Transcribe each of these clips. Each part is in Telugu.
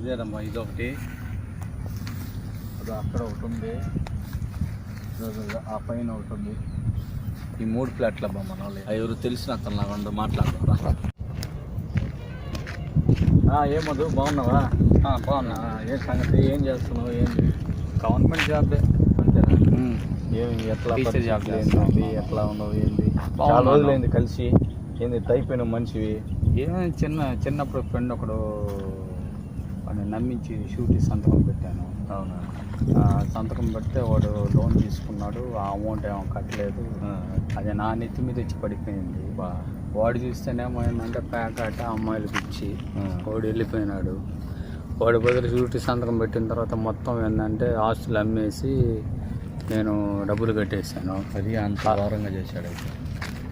ఇదేనమ్మా ఇదొకటి. అది అక్కడ ఒకటి ఉంది. ఆ పైన ఒకటి ఉంది. ఈ మూడు ఫ్లాట్ల అబ్బా మన వాళ్ళు. ఎవరు తెలిసిన అతను లాగా ఉండు మాట్లాడదాం ఏమదు బాగున్నావా? బాగున్నా. ఏ సంగతి? ఏం చేస్తున్నావు? ఏంది గవర్నమెంట్ జాబ్ అంతేనా? ఏం ఎట్లా ఏంది, చేస్తున్నావు. ఎట్లా ఉన్నావు? ఏంది. చాలా రోజులైంది కలిసి. ఏంది టైప్ మనిషివి? ఏమో చిన్న చిన్నప్పుడు ఫ్రెండ్ ఒకడు వాడిని నమ్మించి షూట్ సంతకం పెట్టాను. అవునా? సంతకం పెడితే వాడు లోన్ తీసుకున్నాడు. ఆ అమౌంట్ ఏమో కట్టలేదు. అది నా నెత్తి మీద వచ్చి పడిపోయింది. వాడు చూస్తేనేమో ఏంటంటే ప్యాకాట అమ్మాయిలకు ఇచ్చి. వాడు వెళ్ళిపోయినాడు. వాడి బదులు షూరిటీ సంతకం పెట్టిన తర్వాత మొత్తం ఏంటంటే ఆస్తులు అమ్మేసి నేను డబ్బులు కట్టేశాను. అది అంత ఘోరంగా చేశాడు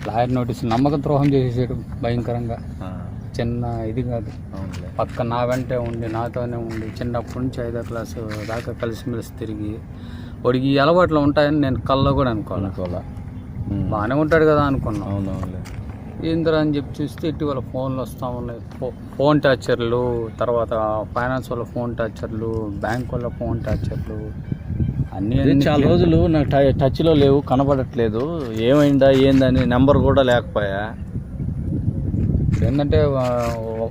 లాయర్ నోటీస్ నమ్మక ద్రోహం చేసేసాడు భయంకరంగా. చిన్న ఇది కాదు. పక్క నా వెంటే ఉండి నాతోనే ఉండి చిన్నప్పటి నుంచి ఐదో క్లాసు దాకా కలిసిమెలిసి తిరిగి వాడికి ఈ అలవాట్లు ఉంటాయని నేను కల్లో కూడా అనుకోవాలి? బాగానే ఉంటాడు కదా అనుకున్నాం. అవును అవునులే ఏందిరా అని చెప్పి చూస్తే ఇటీవల ఫోన్లు వస్తూ ఉన్నాయి. ఫోన్ టార్చర్లు తర్వాత ఫైనాన్స్ వాళ్ళ ఫోన్ టార్చర్లు బ్యాంక్ వాళ్ళ ఫోన్ టార్చర్లు అన్నీ చాలా రోజులు నాకు టచ్లో లేవు కనబడట్లేదు. ఏమైందా ఏందని నెంబర్ కూడా లేకపోయా? ఏంటంటే ఆ,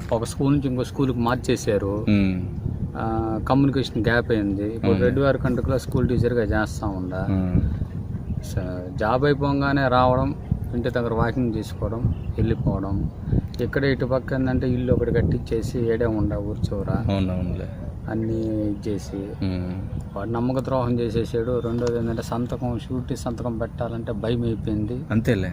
ఒక స్కూల్ నుంచి ఇంకో స్కూల్కి మార్చేశారు. కమ్యూనికేషన్ గ్యాప్ అయింది. ఇప్పుడు. రెడ్ వారి కంట్రీలో స్కూల్ టీచర్గా చేస్తూ ఉండా జాబ్ అయిపోగానే రావడం ఇంటి దగ్గర వాకింగ్ చేసుకోవడం వెళ్ళిపోవడం. ఇక్కడ ఇటు పక్క ఏంటంటే ఇల్లు ఒకటి కట్టించేసి ఏడే ఉండ ఊరు చివర అవును అవునులే అన్నీ ఇచ్చేసి వాడు నమ్మక ద్రోహం చేసేసాడు. రెండోది ఏంటంటే సంతకం షూరిటీ సంతకం పెట్టాలంటే భయం అయిపోయింది అంతేలే.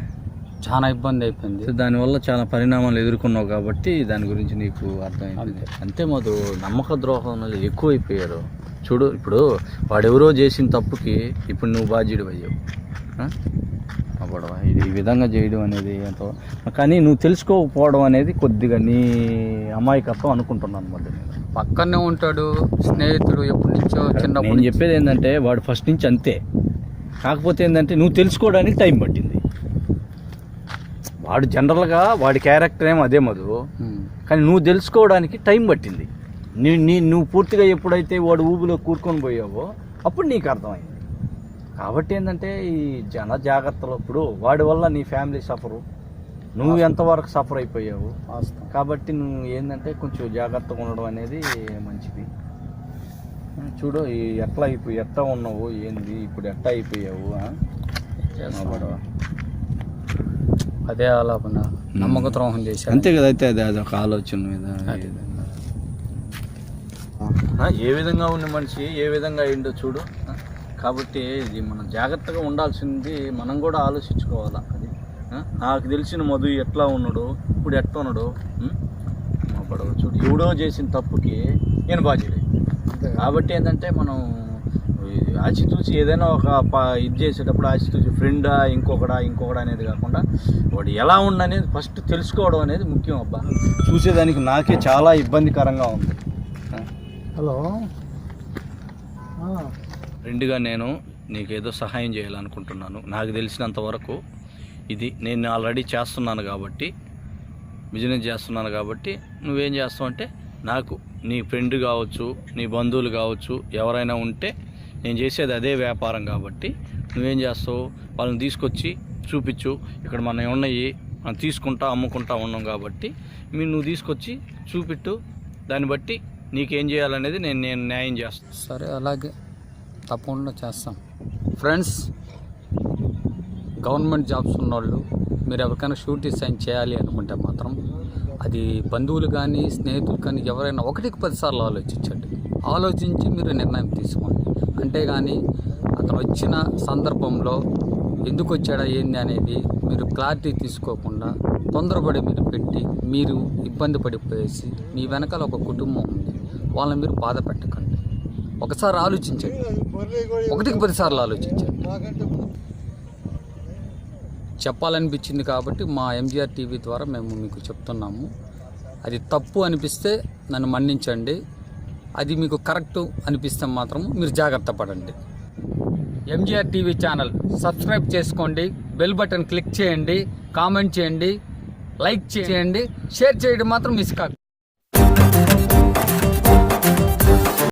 చాలా ఇబ్బంది అయిపోయింది. దానివల్ల చాలా పరిణామాలు ఎదుర్కొన్నావు కాబట్టి దాని గురించి నీకు అర్థమైంది అంతే. మధు నమ్మక ద్రోహం అనేది ఎక్కువైపోయారు. చూడు ఇప్పుడు వాడెవరో చేసిన తప్పుకి ఇప్పుడు నువ్వు బాధ్యుడు అయ్యావు? అవ్వడం ఇది ఈ విధంగా చేయడం అనేది ఎంతో కానీ నువ్వు తెలుసుకోకపోవడం అనేది కొద్దిగా నీ అమాయకత్వం అనుకుంటున్నాను మధ్య నేను. పక్కనే ఉంటాడు స్నేహితుడు ఎప్పటి నుంచో చిన్నప్పుడు నేను చెప్పేది ఏంటంటే వాడు ఫస్ట్ నుంచి అంతే. కాకపోతే ఏంటంటే నువ్వు తెలుసుకోవడానికి టైం పట్టింది. వాడు జనరల్గా వాడి క్యారెక్టర్ ఏమో అదే మధు. కానీ నువ్వు తెలుసుకోవడానికి టైం పట్టింది. నీ నీ నువ్వు పూర్తిగా ఎప్పుడైతే వాడు ఊబిలో కూరుకొని పోయావో అప్పుడు నీకు అర్థమైంది. కాబట్టి ఏంటంటే ఈ జన జాగ్రత్తలు ఇప్పుడు వాడి వల్ల నీ ఫ్యామిలీ సఫరు. నువ్వు ఎంతవరకు సఫర్ అయిపోయావు. కాబట్టి నువ్వు ఏంటంటే కొంచెం జాగ్రత్తగా ఉండడం అనేది మంచిది. చూడు ఈ ఎట్లా అయిపోయి ఎట్లా ఉన్నావు ఏంది ఇప్పుడు ఎట్లా అయిపోయావు ఆ? అదే ఆలాపన నమ్మక ద్రోహం చేశాడు. అంతే కదా అయితే అది అదొక ఆలోచన మీద ఏ విధంగా ఉన్న మనిషి ఏ విధంగా అయిందో చూడు. కాబట్టి ఇది మనం జాగ్రత్తగా ఉండాల్సింది మనం కూడా ఆలోచించుకోవాలా. అది నాకు తెలిసిన మధు ఎట్లా ఉన్నాడు ఇప్పుడు ఎట్లా ఉన్నాడు? మా పడవ చూడు. ఎవడో చేసిన తప్పుకి నేను బాధ్యుడే. కాబట్టి ఏంటంటే మనం ఆచితూచి ఏదైనా ఒక ప- ఇది చేసేటప్పుడు ఆచితూచి ఫ్రెండా ఇంకొకడా ఇంకొకడా అనేది కాకుండా వాడు ఎలా ఉండనేది ఫస్ట్ తెలుసుకోవడం అనేది ముఖ్యం అబ్బా. చూసేదానికి నాకే చాలా ఇబ్బందికరంగా ఉంది. హలో. ఫ్రెండ్గా నేను నీకేదో సహాయం చేయాలనుకుంటున్నాను. నాకు తెలిసినంత వరకు ఇది నేను ఆల్రెడీ చేస్తున్నాను కాబట్టి బిజినెస్ చేస్తున్నాను కాబట్టి నువ్వేం చేస్తావు అంటే నాకు నీ ఫ్రెండ్ కావచ్చు నీ బంధువులు కావచ్చు ఎవరైనా ఉంటే నేను చేసేది అదే వ్యాపారం కాబట్టి నువ్వేం చేస్తావు? వాళ్ళని తీసుకొచ్చి చూపించు. ఇక్కడ మనం ఉన్నాయి మనం తీసుకుంటా అమ్ముకుంటా ఉన్నాం కాబట్టి మీరు నువ్వు తీసుకొచ్చి చూపిట్టు. దాన్ని బట్టి నీకేం చేయాలనేది నేను నేను న్యాయం చేస్తాను సరే అలాగే. తప్పకుండా చేస్తాం. ఫ్రెండ్స్ గవర్నమెంట్ జాబ్స్ ఉన్నోళ్ళు మీరు ఎవరికైనా షూరిటీ సైన్ చేయాలి అనుకుంటే మాత్రం అది బంధువులు కానీ స్నేహితులు కానీ ఎవరైనా ఒకటికి పదిసార్లు ఆలోచించండి. ఆలోచించి మీరు నిర్ణయం తీసుకోండి. అంతేగాని అతను వచ్చిన సందర్భంలో ఎందుకు వచ్చాడా ఏంది అనేది మీరు క్లారిటీ తీసుకోకుండా తొందరపడి మీరు పెట్టి మీరు ఇబ్బంది పడిపోయేసి మీ వెనకాల ఒక కుటుంబం ఉంది. వాళ్ళని మీరు బాధ పెట్టకండి. ఒకసారి ఆలోచించండి. ఒకటికి పదిసార్లు ఆలోచించండి. చెప్పాలనిపించింది కాబట్టి మా ఎంజీఆర్ టీవీ ద్వారా మేము మీకు చెప్తున్నాము. అది తప్పు అనిపిస్తే నన్ను మన్నించండి. అది మీకు కరెక్ట్ అనిపిస్తే మాత్రం మీరు జాగ్రత్త పడండి. ఎంజిఆర్ టీవీ ఛానల్ సబ్స్క్రైబ్ చేసుకోండి బెల్ బటన్ క్లిక్ చేయండి కామెంట్ చేయండి లైక్ చేయండి షేర్ చేయడం మాత్రం మిస్ కాదు